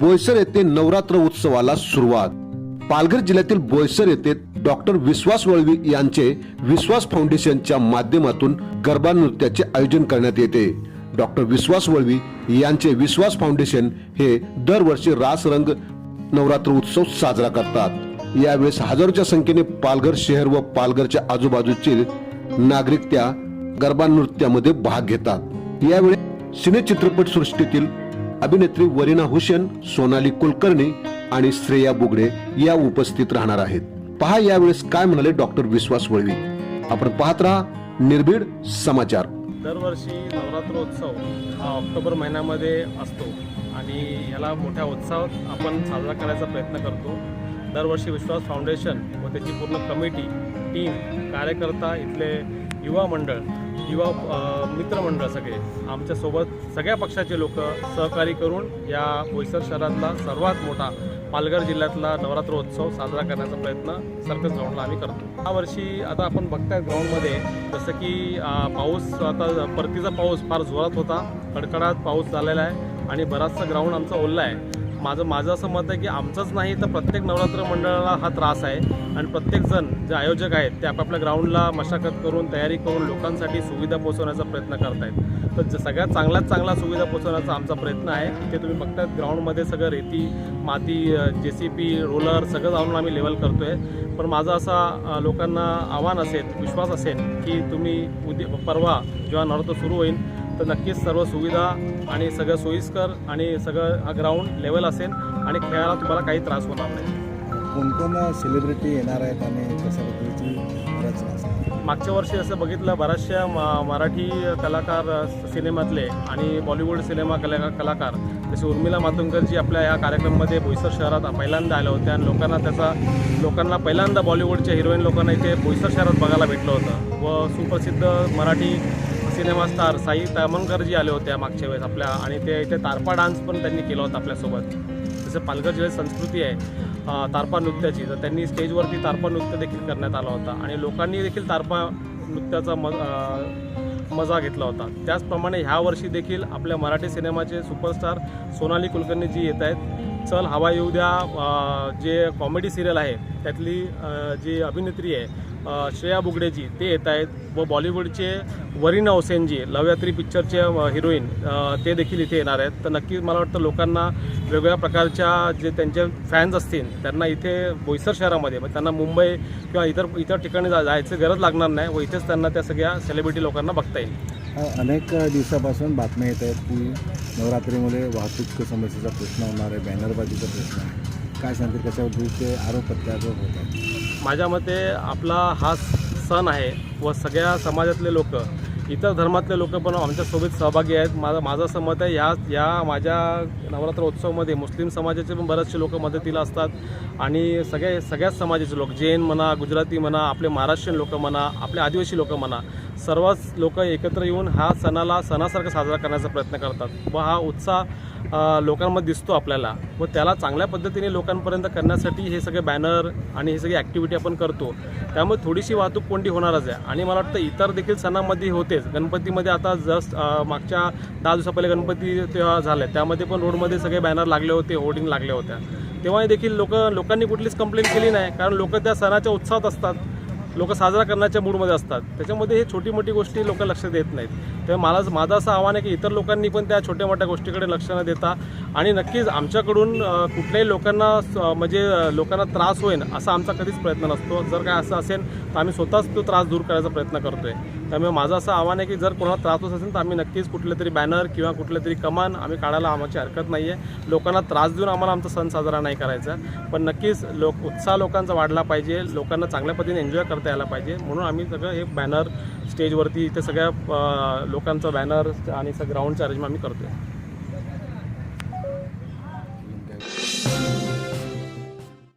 बोईसर येथे नवरात्र उत्सवाला सुरुवात. पालघर जिल्ह्यातील बोईसर येथे डॉक्टर विश्वास वळवी यांचे विश्वास फाउंडेशनच्या माध्यमातून गरबा नृत्याचे आयोजन करण्यात येते. डॉक्टर विश्वास वळवी यांचे विश्वास फाउंडेशन हे दरवर्षी रासरंग नवरात्र उत्सव साजरा करतात. यावेळेस हजारोच्या संख्येने पालघर शहर व पालघरच्या आजूबाजूचे नागरिक त्या गरबा नृत्यामध्ये भाग घेतात. यावेळी सिने चित्रपट सृष्टीतील अभिनेत्री वरिना हुसेन सोनाली कुलकर्णी आणि श्रेया बुगडे या उपस्थित राहणार आहेत. पहा यावेळेस काय म्हणाले डॉक्टर विश्वास वळवी. आपण पाहत राहा निर्भीड समाचार. दरवर्षी नवरात्रोत्सव हा ऑक्टोबर महिन्यामध्ये असतो आणि याला मोठ्या उत्साहात आपण साजरा करायचा प्रयत्न करतो. दरवर्षी विश्वास फाउंडेशन व त्याची पूर्ण कमिटी टीम कार्यकर्ता इथले युवा मंडळ युवा मित्रमंडळ सगळे आमच्यासोबत सगळ्या पक्षाचे लोक सहकारी करून या बोईसर शहरातला सर्वात मोठा पालघर जिल्ह्यातला नवरात्रोत्सव साजरा करण्याचा प्रयत्न सर्कस ग्राउंडला आम्ही करतो. यावर्षी आता आपण बघताय ग्राउंडमध्ये जसं की पाऊस आता परतीचा पाऊस फार जोरात होता कडकडात पाऊस झालेला आहे आणि बराचसा ग्राउंड आमचा ओल्ला आहे. माझं माझं असं मत आहे की आमचंच नाही तर प्रत्येक नवरात्र मंडळाला हा त्रास आहे. आणि प्रत्येकजण जे आयोजक आहेत ते आपापल्या ग्राउंडला मशागत करून तयारी करून लोकांसाठी सुविधा पोहोचवण्याचा प्रयत्न करत आहेत तर ज- सगळ्यात चांगल्यात चांगला सुविधा पोहोचवण्याचा आमचा प्रयत्न आहे ते तुम्ही बघतात ग्राउंडमध्ये सगळं रेती माती जे सी पी रोलर सगळं जाऊन आम्ही लेवल करतो आहे पण माझं असा लोकांना आव्हान असेल विश्वास असेल की तुम्ही उद्या परवा जेव्हा नवरात्र सुरू होईल तर नक्कीच सर्व सुविधा आणि सगळं सोयीस्कर आणि सगळं हा ग्राउंड लेवल असेल आणि खेळायला तुम्हाला काही त्रास होणार नाही. कोणकोण सेलिब्रिटी येणार आहेत आणि असणार मागच्या वर्षी असं बघितलं बऱ्याचशा म- मराठी कलाकार सिनेमातले आणि बॉलिवूड सिनेमा कला कलाकार जसे उर्मिला मातोंडकरजी आपल्या या कार्यक्रमामध्ये बोईसर शहरात पहिल्यांदा आल्या होत्या आणि लोकांना त्याचा लोकांना पहिल्यांदा बॉलिवूडच्या हिरोईन लोकांना इथे बोईसर शहरात बघायला भेटलं होतं. व सुप्रसिद्ध मराठी सिनेमा स्टार साई तामणकरजी आले होत्या मागच्या वेळेस आपल्या आणि ते इथे तारपा डान्स पण त्यांनी केला होता आपल्यासोबत. जसं पालघर जिल्ह्यात संस्कृती आहे तारपा नृत्याची तर त्यांनी स्टेजवरती तारपा नृत्य देखील करण्यात आला होता आणि लोकांनी देखील तारपा नृत्याचा म मजा घेतला होता. त्याचप्रमाणे ह्या वर्षी देखील आपल्या मराठी सिनेमाचे सुपरस्टार सोनाली कुलकर्णी जी येत आहेत. चल हवा येऊ द्या जे कॉमेडी सिरियल आहे त्यातली जी अभिनेत्री आहे श्रेया बुगडेजी ते येत आहेत. व बॉलिवूडचे वरीना हुसेनजी लवयात्री पिक्चरचे हिरोईन ते देखील इथे येणार आहेत. तर नक्कीच मला वाटतं लोकांना वेगवेगळ्या प्रकारच्या जे त्यांचे फॅन्स असतील त्यांना इथे बोईसर शहरामध्ये मग त्यांना मुंबई किंवा इतर इतर ठिकाणी जा जायची गरज लागणार नाही व इथेच त्यांना त्या सगळ्या सेलिब्रिटी लोकांना बघता येईल. अनेक दिवसापासून बातम्या येत आहेत की नवरात्रीमुळे वाहतूक समस्येचा प्रश्न होणार आहे बॅनरबाजीचा प्रश्न आहे. काय सांगतील? कशा ते आरोप प्रत्यारोप होत माझ्या मते आपला हा सण आहे व सगळ्या समाजातले लोक इतर धर्मातले लोक पण आमच्यासोबत सहभागी आहेत. माझं माझं असं मत आहे या या माझ्या नवरात्र उत्सवामध्ये मुस्लिम समाजाचे पण बरेचसे लोक मदतीला असतात आणि सगळ्या सगळ्याच समाजाचे लोक जैन म्हणा गुजराती म्हणा आपले महाराष्ट्रीयन लोक म्हणा आपले आदिवासी लोक म्हणा सर्वच लोक एकत्र येऊन हा सणाला सणासारखा साजरा करण्याचा प्रयत्न करतात. व हा उत्साह लोकांमध्ये दिसतो आपल्याला. व त्याला चांगल्या पद्धतीने लोकांपर्यंत करण्यासाठी हे सगळे बॅनर आणि हे सगळी ॲक्टिव्हिटी आपण करतो. त्यामुळे थोडीशी वाहतूक कोंडी होणारच आहे. आणि मला वाटतं इतर देखील सणामध्ये होतेच. गणपतीमध्ये आता जस्ट मागच्या दहा दिवसा पहिले गणपती तेव्हा झाले. त्यामध्ये पण रोडमध्ये सगळे बॅनर लागले होते होर्डिंग लागल्या होत्या. तेव्हा देखील लोक लोकांनी कुठलीच कंप्लेंट केली नाही. कारण लोक त्या सणाच्या उत्साहात असतात. लोक साजरा करण्याच्या मूडमध्ये असतात. त्याच्यामध्ये हे छोटी मोठी गोष्टी लोक लक्ष देत नाहीत. तर मला माझं असं आव्हान आहे की इतर लोकांनी पण त्या छोट्या मोठ्या गोष्टीकडे लक्ष न देता आणि नक्कीच आमच्याकडून कुठल्याही लोकांना स- म्हणजे लोकांना त्रास होईल असा आमचा कधीच प्रयत्न नसतो. जर काय असं असेल तर आम्ही स्वतःच तो त्रास दूर करायचा प्रयत्न करतोय. त्यामुळे माझं असं आव्हान आहे की जर कोणाला त्रास होत असेल तर आम्ही नक्कीच कुठले तरी बॅनर किंवा कुठले तरी कमान आम्ही काढायला आमची हरकत नाही आहे लोकांना त्रास देऊन आम्हाला आमचा सण साजरा नाही करायचा. पण नक्कीच लोक उत्साह लोकांचा वाढला पाहिजे. लोकांना चांगल्या पद्धतीने एन्जॉय करता यायला पाहिजे. म्हणून आम्ही सगळं हे बॅनर स्टेजवरती इथे सगळ्या लोकांचं बॅनर आणि सगळं ग्राउंडचं अरेंजमेंट आम्ही करतोय.